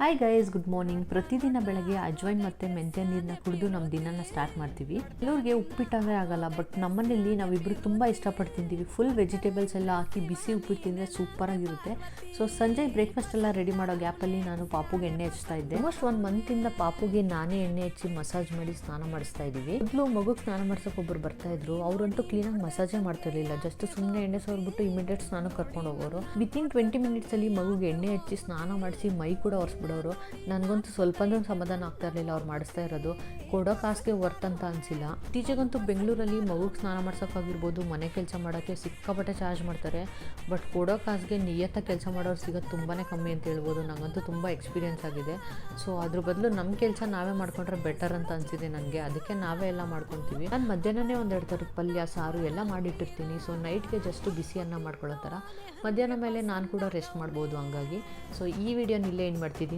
Hi guys good morning ಪ್ರತಿದಿನ ಬೆಳಗ್ಗೆ ಅಜ್ವೈನ್ ಮತ್ತು ಮೆಂತ್ಯ ನೀರನ್ನ ಕುಡಿದು ನಮ್ಮ ದಿನನ ಸ್ಟಾರ್ಟ್ ಮಾಡ್ತೀವಿ. ಕೆಲವ್ರಿಗೆ ಉಪ್ಪಿಟ್ಟಾಗೇ ಆಗಲ್ಲ ಬಟ್ ನಮ್ಮನೇಲಿ ನಾವಿಬ್ಬರು ತುಂಬ ಇಷ್ಟಪಟ್ಟು ತಿಂತೀವಿ ಫುಲ್ ವೆಜಿಟೇಬಲ್ಸ್ ಎಲ್ಲ ಹಾಕಿ ಬಿಸಿ ಉಪ್ಪಿಟ್ಟು ತಿಂದರೆ ಸೂಪರಾಗಿರುತ್ತೆ ಸೊ ಸಂಜೆ ಬ್ರೇಕ್ಫಾಸ್ಟ್ ಎಲ್ಲ ರೆಡಿ ಮಾಡೋ ಗ್ಯಾಪಲ್ಲಿ ನಾನು ಪಾಪುಗೆ ಎಣ್ಣೆ ಹಚ್ತಾ ಇದ್ದೆ. ಆಲ್ಮೋಸ್ಟ್ ಒಂದು ಮಂತಿಂದ ಪಾಪುಗೆ ನಾನೇ ಎಣ್ಣೆ ಹಚ್ಚಿ ಮಸಾಜ್ ಮಾಡಿ ಸ್ನಾನ ಮಾಡಿಸ್ತಾ ಇದ್ದೀವಿ. ಮೊದಲು ಮಗುಗೆ ಸ್ನಾನ ಮಾಡ್ಸೋಕೆ ಒಬ್ಬರು ಬರ್ತಾ ಇದ್ರು. ಅವರಂತೂ ಕ್ಲೀನಾಗಿ ಮಸಾಜೇ ಮಾಡ್ತಿರ್ಲಿಲ್ಲ ಜಸ್ಟ್ ಸುಮ್ಮನೆ ಎಣ್ಣೆ ಸೋರ್ಬಿಟ್ಟು ಇಮಿಡಿಯೇಟ್ ಸ್ನಾನಕ್ಕೆ ಕರ್ಕೊಂಡು ಹೋಗೋರು. ವಿತಿನ್ ಟ್ವೆಂಟಿ ಮಿನಿಟ್ಸಲ್ಲಿ ಮಗುಗೆ ಎಣ್ಣೆ ಹಚ್ಚಿ ಸ್ನಾನ ಮಾಡಿಸಿ ಮೈ ಕೂಡ ಒರೆಸ್ಬಿಡೋರು ನನಗಂತೂ ಸ್ವಲ್ಪ ಸಮಾಧಾನ ಆಗ್ತಾ ಇರಲಿಲ್ಲ ಅವ್ರು ಮಾಡಿಸ್ತಾ ಇರೋದು. ಕೊಡೋ ಕಾಸಿಗೆ ವರ್ತ್ ಅಂತ ಅನಿಸಿಲ್ಲ. ಇತ್ತೀಚೆಗಂತೂ ಬೆಂಗಳೂರಲ್ಲಿ ಮಗುಗೆ ಸ್ನಾನ ಮಾಡ್ಸೋಕ್ಕಾಗಿರ್ಬೋದು ಮನೆ ಕೆಲಸ ಮಾಡೋಕ್ಕೆ ಸಿಕ್ಕಾಪಟ್ಟೆ ಚಾರ್ಜ್ ಮಾಡ್ತಾರೆ. ಬಟ್ ಕೊಡೋ ಕಾಸಿಗೆ ನಿಯತ್ತ ಕೆಲಸ ಮಾಡೋರು ಸಿಗೋದು ತುಂಬಾ ಕಮ್ಮಿ ಅಂತ ಹೇಳ್ಬೋದು. ನನಗಂತೂ ತುಂಬ ಎಕ್ಸ್ಪೀರಿಯೆನ್ಸ್ ಆಗಿದೆ. ಸೊ, ಅದ್ರ ಬದಲು ನಮ್ಮ ಕೆಲಸ ನಾವೇ ಮಾಡ್ಕೊಂಡ್ರೆ ಬೆಟರ್ ಅಂತ ಅನಿಸಿದೆ ನನಗೆ. ಅದಕ್ಕೆ ನಾವೇ ಎಲ್ಲ ಮಾಡ್ಕೊತೀವಿ. ನಾನು ಮಧ್ಯಾಹ್ನನೇ ಒಂದೆರಡು ಥರದ ಪಲ್ಯ, ಸಾರು ಎಲ್ಲ ಮಾಡಿಟ್ಟಿರ್ತೀನಿ. ಸೊ, ನೈಟ್ಗೆ ಜಸ್ಟ್ ಬಿಸಿ ಅನ್ನ ಮಾಡ್ಕೊಳ್ಳೋ ಥರ. ಮಧ್ಯಾಹ್ನ ಮೇಲೆ ನಾನು ಕೂಡ ರೆಸ್ಟ್ ಮಾಡ್ಬೋದು ಹಂಗಾಗಿ. ಸೊ, ಈ ವಿಡಿಯೋನ ಇಲ್ಲೇ ಏನು ಮಾಡ್ತಿದ್ದೀನಿ.